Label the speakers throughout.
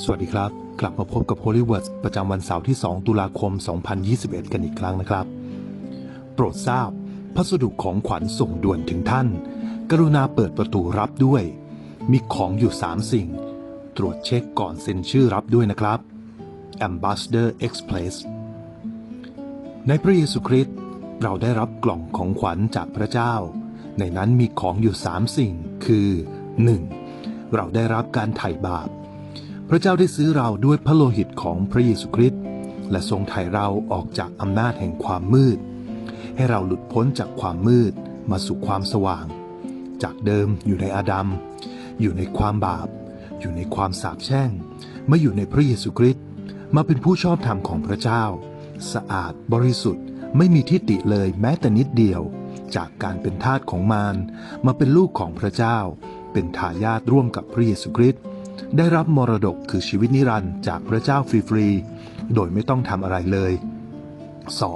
Speaker 1: สวัสดีครับ กลับมาพบกับ Hollywood ประจำวันเสาร์ที่ 2 ตุลาคม 2021 กันอีกครั้งนะครับ โปรดทราบ พัสดุของขวัญส่งด่วนถึงท่าน กรุณาเปิดประตูรับด้วย มีของอยู่ 3 สิ่ง ตรวจเช็คก่อนเซ็นชื่อรับด้วยนะครับ Ambassador Express ในพระเยซูคริสต์เราได้รับกล่องของขวัญจากพระเจ้า ในนั้นมีของอยู่ 3 สิ่ง คือ 1. เราได้รับการไถ่บาป ระเจ้าได้ซื้อเราด้วยพระโลหิตของพระเยซูคริสต์และทรงไถ่เราออกจากอำนาจแห่งความมืด ให้เราหลุดพ้นจากความมืดมาสู่ความสว่าง จากเดิมอยู่ในอาดัม อยู่ในความบาป อยู่ในความสาปแช่งมาอยู่ในพระเยซูคริสต์มาเป็นผู้ชอบธรรมของพระเจ้า สะอาดบริสุทธิ์ไม่มีทิฏฐิเลยแม้แต่นิดเดียว จากการเป็นทาสของมารมาเป็นลูกของพระเจ้า เป็นทายาทร่วมกับพระเยซูคริสต์ ได้รับมรดกคือชีวิตนิรันดร์จากพระเจ้าฟรีๆ โดยไม่ต้องทำอะไรเลย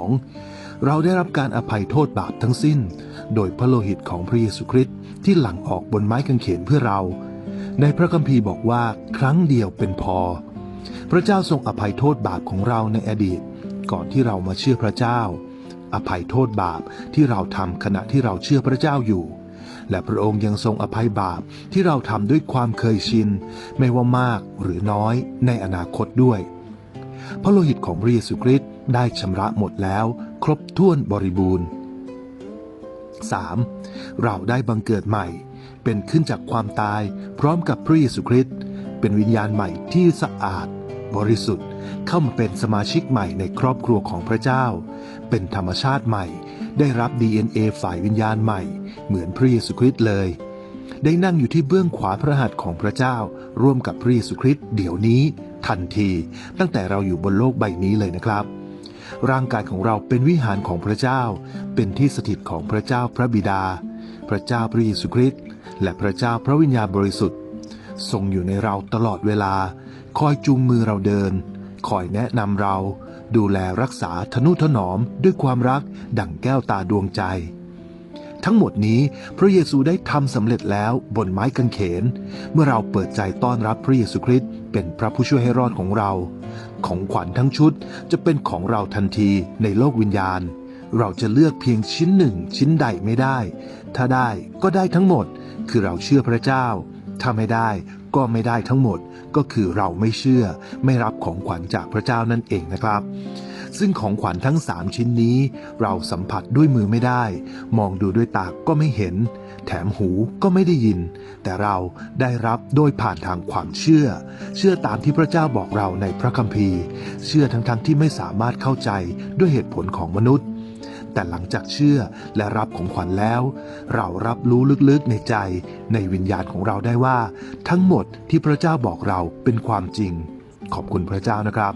Speaker 1: 2. เราได้รับการอภัยโทษบาปทั้งสิ้น โดยพระโลหิตของพระเยซูคริสต์ที่หลั่งออกบนไม้กางเขนเพื่อเรา ในพระคัมภีร์บอกว่าครั้งเดียวเป็นพอ พระเจ้าทรงอภัยโทษบาปของเราในอดีต ก่อนที่เรามาเชื่อพระเจ้า อภัยโทษบาปที่เราทำขณะที่เราเชื่อพระเจ้าอยู่ และพระองค์ยังทรงอภัยบาปที่เราทำด้วยความเคยชิน ไม่ว่ามากหรือน้อยในอนาคตด้วย พระโลหิตของพระเยซูคริสต์ได้ชำระหมดแล้ว ครบถ้วนบริบูรณ์ 3. เราได้บังเกิดใหม่ เป็นขึ้นจากความตายพร้อมกับพระเยซูคริสต์เป็นวิญญาณใหม่ที่สะอาด บริสุทธิ์ เข้ามาเป็นสมาชิกใหม่ในครอบครัวของพระเจ้า เป็นธรรมชาติใหม่ ได้รับ DNA ฝ่ายวิญญาณใหม่ เหมือนพระเยซูคริสต์เลย ได้นั่งอยู่ที่เบื้องขวาพระหัตถ์ของพระเจ้า ร่วมกับพระเยซูคริสต์เดี๋ยวนี้ ทันที ตั้งแต่เราอยู่บนโลกใบนี้เลยนะครับ ร่างกายของเราเป็นวิหารของพระเจ้า เป็นที่สถิตของพระเจ้าพระบิดา พระเจ้าพระเยซูคริสต์และพระเจ้าพระวิญญาณบริสุทธิ์ทรงอยู่ในเราตลอดเวลา คอยจูงมือเราเดิน คอยแนะนำเรา ดูแลรักษาทนุถนอมด้วยความรักดั่งแก้วตาดวงใจ ทั้งหมดนี้พระเยซูได้ทำสำเร็จแล้วบนไม้กางเขน เมื่อเราเปิดใจต้อนรับพระเยซูคริสต์เป็นพระผู้ช่วยให้รอดของเรา ของขวัญทั้งชุดจะเป็นของเราทันทีในโลกวิญญาณ เราจะเลือกเพียงชิ้นหนึ่งชิ้นใดไม่ได้ ถ้าได้ก็ได้ทั้งหมด คือเราเชื่อพระเจ้าถ้าไม่ได้ ก็ไม่ได้ทั้งหมดก็คือเราไม่เชื่อ ไม่รับของขวัญจากพระเจ้านั่นเองนะครับ ซึ่งของขวัญทั้ง 3 ชิ้นนี้ เราสัมผัสด้วยมือไม่ได้ มองดูด้วยตาก็ไม่เห็น แถมหูก็ไม่ได้ยิน แต่เราได้รับโดยผ่านทางความเชื่อ เชื่อตามที่พระเจ้าบอกเราในพระคัมภีร์ เชื่อทั้งๆทที่ไม่สามารถเข้าใจด้วยเหตุผลของมนุษย์ แต่หลังจากเชื่อและรับของขวัญแล้ว เรารับรู้ลึกๆในใจ ในวิญญาณของเราได้ว่า ทั้งหมดที่พระเจ้าบอกเราเป็นความจริง ขอบคุณพระเจ้านะครับ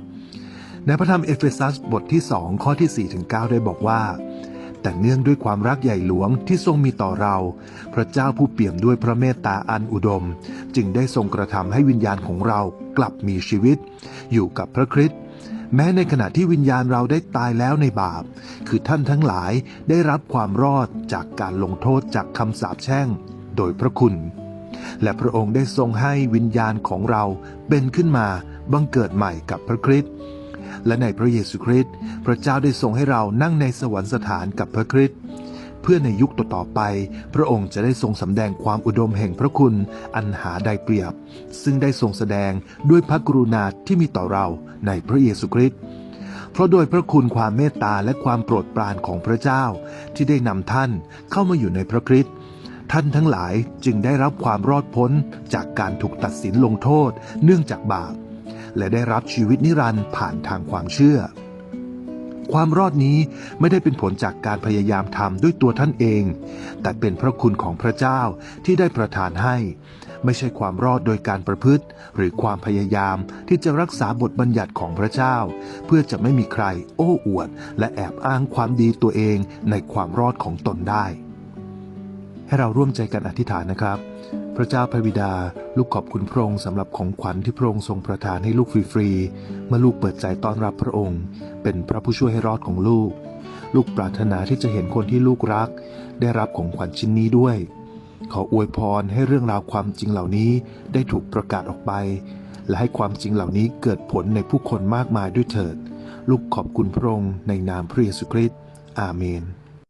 Speaker 1: ในพระธรรมเอเฟซัสบทที่ 2 ข้อที่4ถึง9ได้บอกว่า แต่เนื่องด้วยความรักใหญ่หลวงที่ทรงมีต่อเรา พระเจ้าผู้เปี่ยมด้วยพระเมตตาอันอุดม จึงได้ทรงกระทำให้วิญญาณของเรากลับมีชีวิต อยู่กับพระคริสต์แม้ในขณะที่วิญญาณเราได้ตายแล้วในบาป คือท่านทั้งหลายได้รับความรอดจากการลงโทษจากคำสาปแช่ง โดยพระคุณ และพระองค์ได้ทรงให้วิญญาณของเราเป็นขึ้นมาบังเกิดใหม่กับพระคริสต์ และในพระเยซูคริสต์พระเจ้าได้ทรงให้เรานั่งในสวรรคสถานกับพระคริสต์เพื่อในยุคต่อๆไป พระองค์จะได้ทรงสำแดงความอุดมแห่งพระคุณอันหาได้เปรียบ ซึ่งได้ทรงแสดงด้วยพระกรุณาที่มีต่อเราในพระเยซูคริสต์เพราะโดยพระคุณความเมตตาและความโปรดปรานของพระเจ้า ที่ได้นำท่านเข้ามาอยู่ในพระคริสต์ท่านทั้งหลายจึงได้รับความรอดพ้นจากการถูกตัดสินลงโทษเนื่องจากบาป และได้รับชีวิตนิรันดร์ผ่านทางความเชื่อ ความรอดนี้ไม่ได้เป็นผลจากการพยายามทำด้วยตัวท่านเอง แต่เป็นพระคุณของพระเจ้าที่ได้ประทานให้ ไม่ใช่ความรอดโดยการประพฤติ หรือความพยายามที่จะรักษาบทบัญญัติของพระเจ้า เพื่อจะไม่มีใครโอ้อวด และแอบอ้างความดีตัวเองในความรอดของตนได้ ให้เราร่วมใจกันอธิษฐานนะครับ พระเจ้าพระบิดา ลูกขอบคุณพระองค์สำหรับของขวัญที่พระองค์ทรงประทานให้ลูกฟรีๆ เมื่อลูกเปิดใจต้อนรับพระองค์ เป็นพระผู้ช่วยให้รอดของลูก ลูกปรารถนาที่จะเห็นคนที่ลูกรัก ได้รับของขวัญชิ้นนี้ด้วย ขออวยพรให้เรื่องราวความจริงเหล่านี้ได้ถูกประกาศออกไป และให้ความจริงเหล่านี้เกิดผลในผู้คนมากมายด้วยเถิด ลูกขอบคุณพระองค์ในนามพระเยซูคริสต์อาเมน